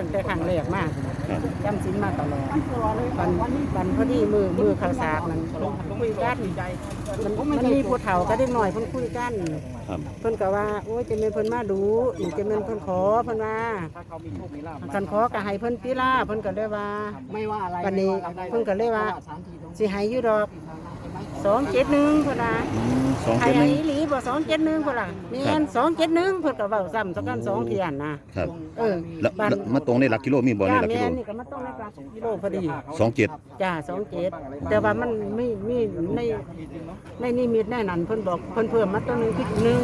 ตั้งแต่ครั้งแรกมาครับจำศีลมาตลอดวันวันพอดีมือมือข่าวสากนั้นคุยกันมันมันมีผู้เฒ่าก็เด็กหน่อยเพิ่นคุยกันครับเพิ่นก็ว่าโอ้ยจะเป็นเพิ่นมาดูนี่จะเป็นเพิ่นขอเพิ่นว่าคันขอก็ให้เพิ่นติล่าเพิ่นก็เลยว่าไม่ว่าอะไรวันนี้ไม่ว่าเพิ่นก็เลยว่าสถนที่ตรงสิให้อยู่ดอก 271เพิ่นว่าอืมสองให้เจ็ดหให้นึ่งอีหลีบ่271เพิ่นล่ะแม่น271เพิ่นก็เว้าซ้ำสักกันสองเที่ยนนะครับ เออแล้วบ้านแล้วมาตรงในหลักกิโลมีบ่ในจ้าหลักกิแม่โลนนี่ก็มาต้องในกลางกิโลพอดีสองเจ็ดจ้า27แต่ว่ามันไม่มีในในนิมิตแน่นั่นเพิ่นบอกเพิ่นเพิ่มมาตัวหนึงคือหนึ่ง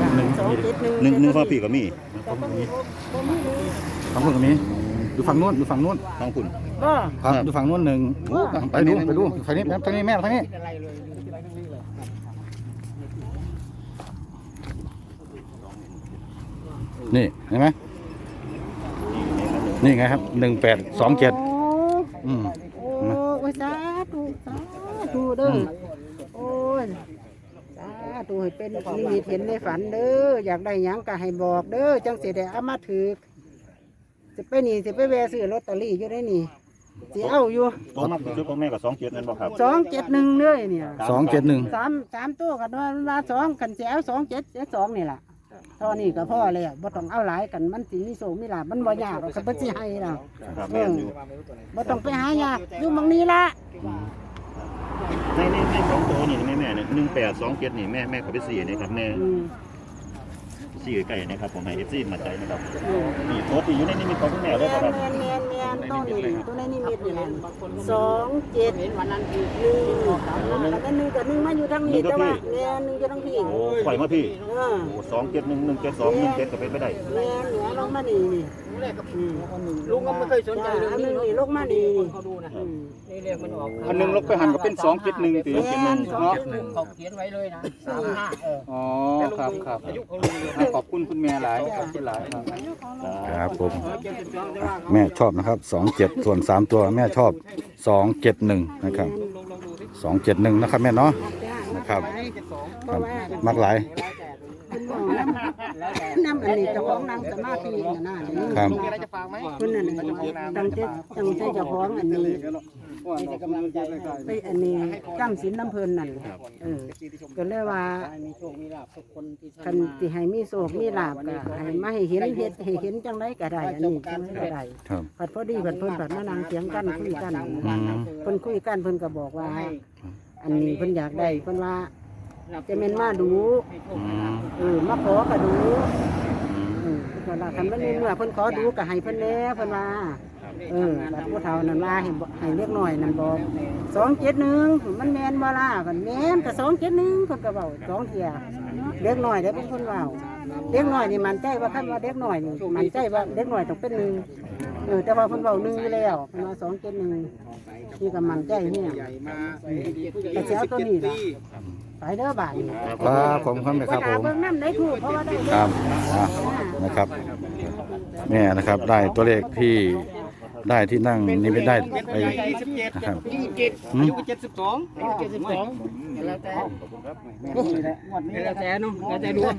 จ้ะ271หนึ่งหนึ่งฟ้าพี่ก็มี แต่ต้องมีบ่มีเลยฝั่งนู้นก็มี ดูฝั่งนู้นดูฝั่งนู้นท้องคุณบ่ครับครับดูฝั่งนู้นหนึ่งไปดูไปดูทางนี้ทางนี้แม่ทางนี้นี่เห็นไหมนี่ไงครับหนึ่งแปดสองเจ็ดโอืมโอ้ยสาธุสาธุเด้อโอ้ยสาธุให้เป็นนิมิตเห็นในฝันเด้ออยากได้หยังก็ให้บอกเด้อจังสิได้เอามาถือ สิไปนี่สิไปแวะซื้อลอตเตอรี่อยู่ได้นี่สิเอาอยู่ตัวมักคือพ่อแม่กับสองเจ็ดนั่นบ่ครับสองเจ็ดหนึ่งเลยเนี่ยสองเจ็ดหนึ่งสามสามตัวกันว่าว่าสองกันสิเอาสองเจ็ดเจ็ดสองนี่แหละเท่านี้ก็พ่อแล้วบ่ต้องเอาหลายกันมันสิมีโศกมีลาภมันบ่ยากหรอกคันเพิ่นสิให้ล่ะครับแม่นอยู่บ่ต้องไปหายากอยู่หมองนี้ละในในในสองตัวนี่แม่แม่เนี่ยหนึ่งแปดสองเจ็ดนี่แม่แม่เขาไปสี่นี่ครับแม่ อืมสี่ไก่นะครับผมให้เอฟซีมาใจนะครับนี่โต๊ะที่อยู่ในนี้มีของคุณแม่แมด้วยนครับแมนแมนแมนต้นนี่ตัวในนิมิตนี่แหละสองเจ็ดหนวันนั้นคือหนึ่งแล้วก็หนึ่งกับหนึ่งมาอยู่ทางนี้แต่ว่าแมนหนึ่งอยู่ทางพี่โอ้ปล่อยมาพี่เออโอ้สองเจ็ดหนึ่งหนึ่งเจ็ดสองหนึ่งเจ็ดก็เป็นไปได้แมนเหนือลงมานี่นี่แรกกับลุงก็ไม่เคยสนใจเรื่องอันหนี้นึ่งเนาะนี่ลงมานี่นี่ เขาดูนะนี่เรียกมันออกอันหนึ่งลบไปหันก็เป็นสองเจ็ดหนึ่งตีเจ็ดหนึ่งเขาเขียนไว้เลยนะสามห้าเอออ๋อครับครับอายุเของลุงเลยขอบคุณคุณแม่หลายขอบคุณหลายครับครับผมเจ็ดสิบสองแต่ว่าแม่ชอบนะครับสองเจ็ดส่วนสามตัวแม่ชอบสองเจ็ดหนึ่งนะครับสองเจ็ดหนึ่งนะครับแม่เนาะนะครับเพครัราะบว่ามักหลายคุณหมอน้ำน้ำอันนี้เจ้าของนางสมาธิน่ะนะนี่ครับมีอะไรจะฝากไหมคุณนั่นน่ะตั้งใจตั้งใจเจ้าของอันนี้ มีแต่กำลังใจให้ไปอันนี้จำศีลน้ำเพลินนั่นเออก็เลยว่ามีโชคมีลาภทุกคนที่คันสิให้มีโศกมีลาบก็ให้มาให้เห็นเฮ็ดให้เห็นจังไดก็ได้ อันนี้จังไดก็ได้ครับ ผัดพอดีผัดเพิ่นผัดมานั่งเถียงกันคุยกันอืม เพิ่นคุยกันเพิ่นก็บอกว่าอันนี้เพิ่นอยากได้เพิ่นว่าจะแม่นมาดูอืมเออมาขอก็ดูเออเพิ่นว่าคันมันมีเมื่อเพิ่นขอดูก็ให้เพิ่นแหน่เพิ่นว่า เออบัดผู้เฒ่านั่นว่าให้บอกให้เรียกหน่อยนั่นบอก271มันแม่นบ่ล่ะเพิ่นแม่นก็271เพิ่นก็เว้าสองเที่ยเด็กน้อยได้เป็นคนเว้าเด็กน้อยนี่มันใจว่าคันว่าเด็กน้อยนี่มันใจว่าเด็กน้อยต้องเป็นหนึ่งเออแต่ว่าเพิ่นเว้าหนึ่งอยู่แล้วเพิ่นว่า271นี่ก็มันใจเนี่ยแต่สิเอาตัวนี้ล่ะไปเด้อบาดนี้ครับผมครับแม่ครับผมเบิ่งน้ำได้ถูกเพราะว่าได้ครับอะนะครับแม่นะครับได้ตัวเลขที่ ได้ที่นั่งนี่ไม่ได้ไปนะครับอายุเจ็ดสิบสองอายุเจ็ดสิบสองแล้วแต่แล้วแต่เนาะแล้วแต่ดวง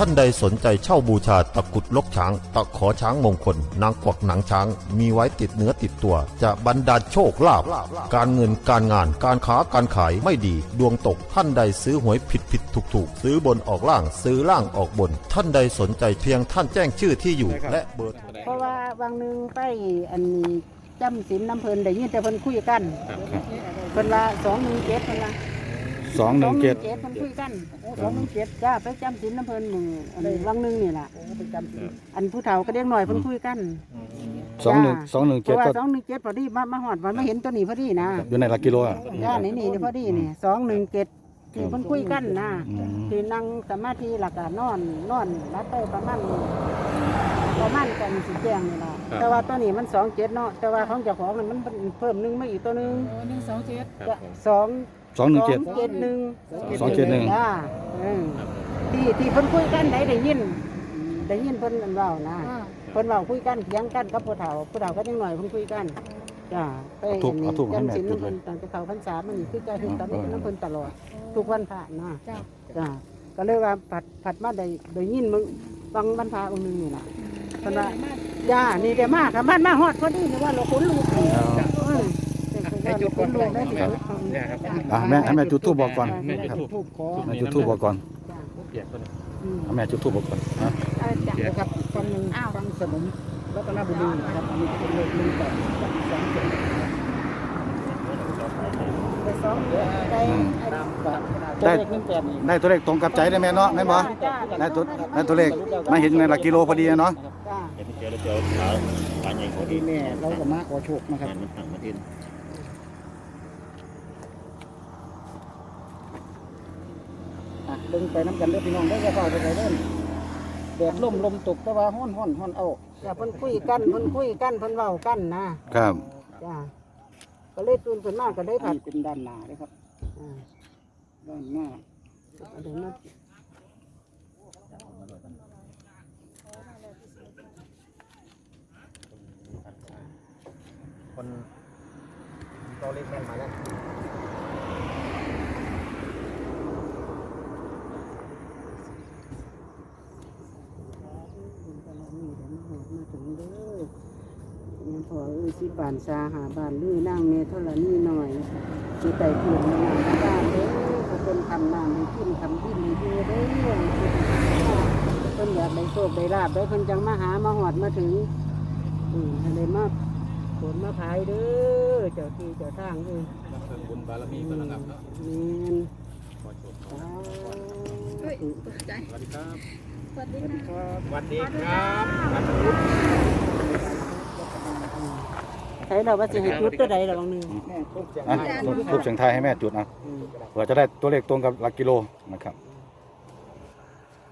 ท่านใดสนใจเช่าบูชาตะกรุดลกช้าง ตะขอช้างมงคล นางกวักหนังช้าง มีไว้ติดเนื้อติดตัว จะบรรดาลโชคลาภการเงินการงานการค้าการขายไม่ดี ดวงตกท่านใดซื้อหวยผิดผิดถูกถูกซื้อบนออกล่างซื้อล่างออกบน ท่านใดสนใจเพียงท่านแจ้งชื่อที่อยู่ และเบอร์โทรเพราะว่าบางหนึงไปอันนี้จำศีลน้ำเพลินได้ยินแต่เพิ่นคุยกันเพิ่นว่าสองหนึ่งเจ็ดเพิ่นว่า สองหนึ่งเจ็ดเพิ่นคุยกันสองหนึ่งเจ็ดจ้าไปจำศีลน้ำเพลินมืออันนี้บางหนึงนี่ล่ะอันผู้เฒ่าก็เด็กหน่อยเพิ่นคุยกันสองหนึ่งสองหนึ่งเพเจ็ดราะว่าก็สองหนึ่งเจ็ดพอดีมามาหอดวันมาเห็นตัวนี้พอดีนะอยู่ในหลักกิโลอะจ้านี่นี่นี่พอดีนี่สองหนึ่งเจ็ดที่เพิ่นคุยกันนะอืมที่นั่งสมาธิหลักการนอนนอนรับไปประมาณ ประมาณกันสิแจ้งนี่ล่ะแต่ว่าตัวนี้มันสองเจ็ดเนาะแต่ว่าของเจ้าของมันมันเพิ่มหนึ่งมาอีกตัวหนึ่งหนึ่งสองเจ็ดสองสองหนึ่งเจ็ดเจ็ดหนึ่งสองเจ็ดหนึ่ง จ้าเออที่ที่เพิ่นคุยกันได้ได้ยินได้ยินเพิ่นอันเว้านะ เพิ่นเว้าคุยกันเถียงกันกับผู้เฒ่าผู้เฒ่าก็ยังหน่อยเพิ่นคุยกันจ้าไปเอาทุบเอาทุบให้แม่จำศีลทุบน้ำเพิ่นตั้งแต่เขาพรรษามันนี่คือการเฮ็ดตามน้ำเพิ่นตลอด ทุกวันพระนะจ้าก็เลยว่าผัดผัดมาได้ได้ยินมึงบางวันพระองค์หนึงนี่ล่ะเพิ่นว่าจ้านี่เดี๋ยวมาค่ะบ้านมาฮอดพอดีนี่ว่าเราคนลูกเออให้จุดก่อนได้สิเนี่ยครับอะแม่ให้แม่จุดทูบบอกก่อนแม่จุดครับทูบขอแม่จุดทูบบอกก่อนเปียกคนเอาแม่จุดทูบบอกก่อนนะนะครับฟังหนึ่งฟังสนมรัตนบุรีนะครับอันนี้เป็นเลขหนึ่งแปดกับสองเจ็ดไปสองได้อืมตามแบบตัวเลขหนึ่งแปดนี่ได้ตัวเลขตรงกับใจได้แม่เนาะแม่นบ่ได้ตัวได้ตัวเลขมาเห็นในหลักกิโลพอดีเนาะจ้า เดี๋ยวพี่เจอแล้วเจอขาขาใหญ่พเขาอดีดีแม่เราก็มาขอโชคนะครับแม่มันต่างประเทศอะเบิ่งไปน้ำกันเด้อพี่น้องได้อจะเข้าไปไหนเด้อแดดล่มลมตกแต่ว่าฮ้อนฮ้อนฮ้อนเอาจ้าเพิ่นคุยกันเพิ่นคุยกันเพิ่นเว้ากันนะครับจ้าก็เลยตื่นขึ้นมาก็ได้อัผันดนี้เป็นด้านหน้าเลยครับอ่าด้านหน้าเดี๋ยวน คนตัวเลขแม่นมาแล้วมาถึงเด้อยังพอเอ้ยสิบานซาหาบานลือนั่งเมท่าลนี่หน่อยสิไต่เพียงมาบ้านเด้อเขาเป็นคำนามให้กินคำดินให้ดูเด้อเพิ่นอยากได้โชคได้ลาบได้เพิ่นจังมาหามาหอดมาถึงอืมให้ได้มาผ ลมาพายเด้อเจ้าที่เจ้าทางเอ้ยบุญบารมีพลังงานแม่นสาธุสวัสดีครับ สวัสดีค่ะสวัสดีครับใช้เราว่าสิให้จุดตัวใดล่ะบางหนึงแม่ทุกอย่างอะทูบทูบเสียงไทายให้แม่จุดนะเผื่อจะได้ตัวเลขตรงกับหลักกิโลนะครับ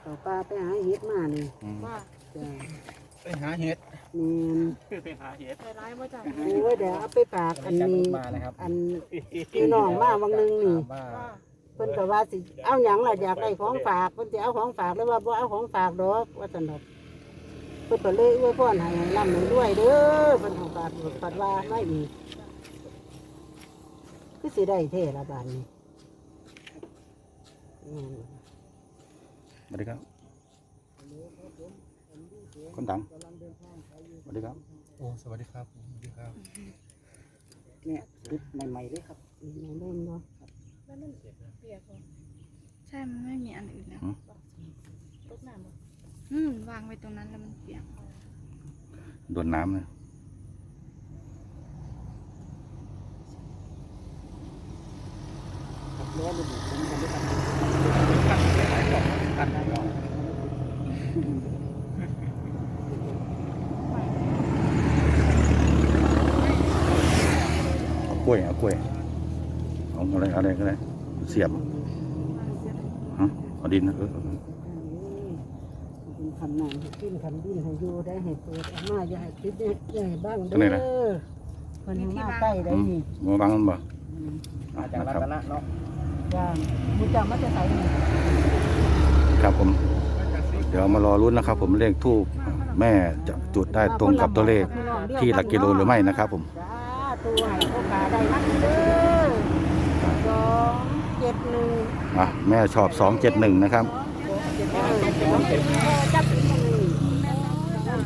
เอาปลาไปหาเห็ดมานี่อืมว่าจ้า ไปหาเห็ดแม่นไปหาเห็ดใจร้ายว่าจ้ะโอ้ยเดี๋ยวเอาไปฝากอันนี้มานะครับอันพี่น้องมาบางหนึงนี่ว่าว่าเพิ่นก็ว่าสิเอาหยังล่ะอยากได้ของฝากเพิ่นสิเอาของฝากแล้วว่าบ่เอาของฝากดอกว่าซั่นดอกเพิ่นก็เลยอวยพรให้ให้ร่ำให้รวยเด้อเพิ่นของฝากปัดว่าไม่อีกคือสิได้เท่ละบาดนี้อืมสวัสดีครับ คนดังสวัสดีครับโอ้สวัสดีครับสวัสดีครับเนี่ยชุดใหม่ๆเลยครับอืมเริ่มเนาะแล้วมันเปียกเหรอใช่มันไม่มีอันอื่นแล้วตกน้ำเหรออืมวางไว้ตรงนั้นแล้วมันเปียกโดนน้ำนะครับแล้วระบุผมกันด้วยกันเอาก วยเอากล้วยเอาอะไรอะไรก็ได้เสียบฮะเอาดินเออเออเป็นคำนานให้กินคำดินให้อยู่ได้ให้เปิดมาอย่าให้คิดอย่าให้บ้างเด้อเพิ่นให้มาใกล้ได้อืมนี่มาบังบ่อืมอ่าจากนะรับตนะเนาะจ้ามุจามันจะใส่ครับผม เดี๋ยวมารอรุ้นนะครับ ผมเลขทูบแม่จะจุดได้ตรงกับตัวเลขที่หลักกิโลหรือไม่นะครับผม ตัวให้โอกาสได้นักเด้อสองเจ็ดหนึ่งอะแม่ชอบ 271 นะครับ เออสองเจ็ดหนึ่งจับสินมึงนี่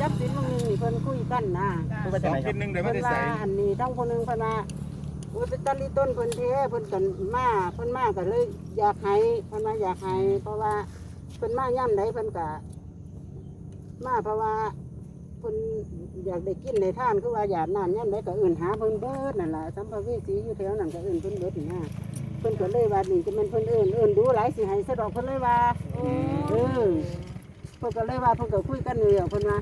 จับสินมึงนี่เพิ่นคุยกันนะ สองคิดหนึ่งเดี๋ยวไม่เพิ่นได้ว่าใส่อันนี้ทั้งคนหนึงเพิ่นว่าอุตตันลีต้นเพิ่นเทเพิ่นกันมาเพิ่นมาก็เลยอยากให้เพิ่นมาอยากให้เพราะว่าเพิ่นมาย่ำใดเพิ่นก็มาเพราะว่า เพิ่นอยากได้กินได้ทานคือว่าอยากนานย่ำใดก็อื่นหาเพิ่นเบิดนั่นล่ะสัมภเวสีอยู่แถวนั้นก็อื่นเพิ่นเบิดนี่นะเพิ่นก็เลยว่านี่จะเป็นเพิ่นเอื่นเอื่นดูหลายสิให้สะดอกเพิ่นเลยว่าเออเพิ่นก็เลยว่าเพิ่นก็คุยกันอยู่เพิ่นว่า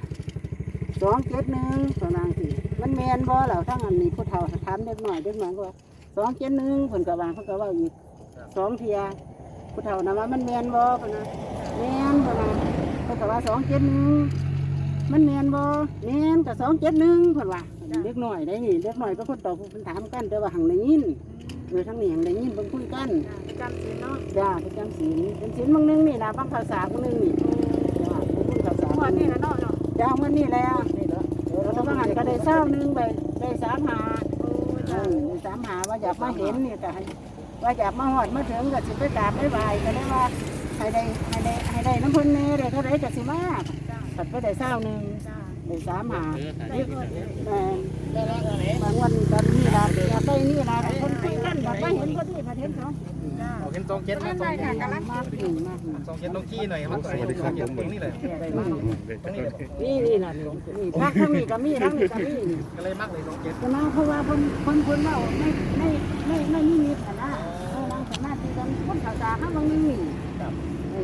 สองเจ็ดหนึ่งสองนางสี่มันแมนบ่เหล่าทั้งอันนี้ผู้เฒ่าถามเด็กหน่อยเด็กหน่อยก็ว่าสองเจ็ดหนึ่งเพิ่นก็ว่าเพิ่นก็ว่าอีกสองเทียผู้เฒ่านะว่ามันแมนบ่เพิ่นนะแมนเพิ่นนะเพิ่นก็ว่าสองเจ็ดหนึ่ง มันแมนบ่แมนก็สองเจ็ดหนึ่งเพิ่นว่าเด็กหน่อยได้นี่เด็กหน่อยเป็นคนตอบเพิ่นถามกันแต่ว่าหังได้ยินเออทั้งนี้หังได้ยินเพิ่นคุยกันจำสินเนาะจ้าประจำศีลเป็นศีลบางหนึงนี่นะบางภาษาบางหนึงนี่จ้าเป็นภาษาหัวนี่นะเนาะเนาะจ้าเมื่อนี่แล้วแล้วบางหันก็ได้เศร้าหนึงไปได้สามหาโอ้เอจ้ะอได้สามหาว่าอยากมาเห็นนี่ก็ให้ว่าอยากมาหอดมาถึงก็สิไปกราบไปไหว้ก็ได้ว่าให้ได้ให้ได้ให้ได้น้ำเพุ่นเน่ได้เท่าไรก็สิมาก จ้ะตัดไปได้เศร้าหนึ่งจ้ะอได้สามหาแต่บางวันก็มีลาอยากได้นี่ลาคนคุยกันอยากได้เห็นก็ดีประเทศเขาเห็นสองเจ็ดไหมสองเจ็ดมากหนึ่งมากหนึ่งสองเจ็ดต้องขี้หน่อยมันสวัสดีครับตรงนี้เลยได้มากนี่นี่ล่ะนี่นี่พักทั้งนี้ก็มีทั้งนี้ก็มีนี่ก็เลยมากเลยสองเจ็ดก็มาเพราะว่าคนคนคนว่าไม่ไม่ไม่ไม่มีมีฐานะเออนางสามารถที่จะคนข่าวสารเขาบางนี่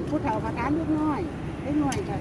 ผู้เฒ่าประการเล็กน้อยเล็กน้อยก็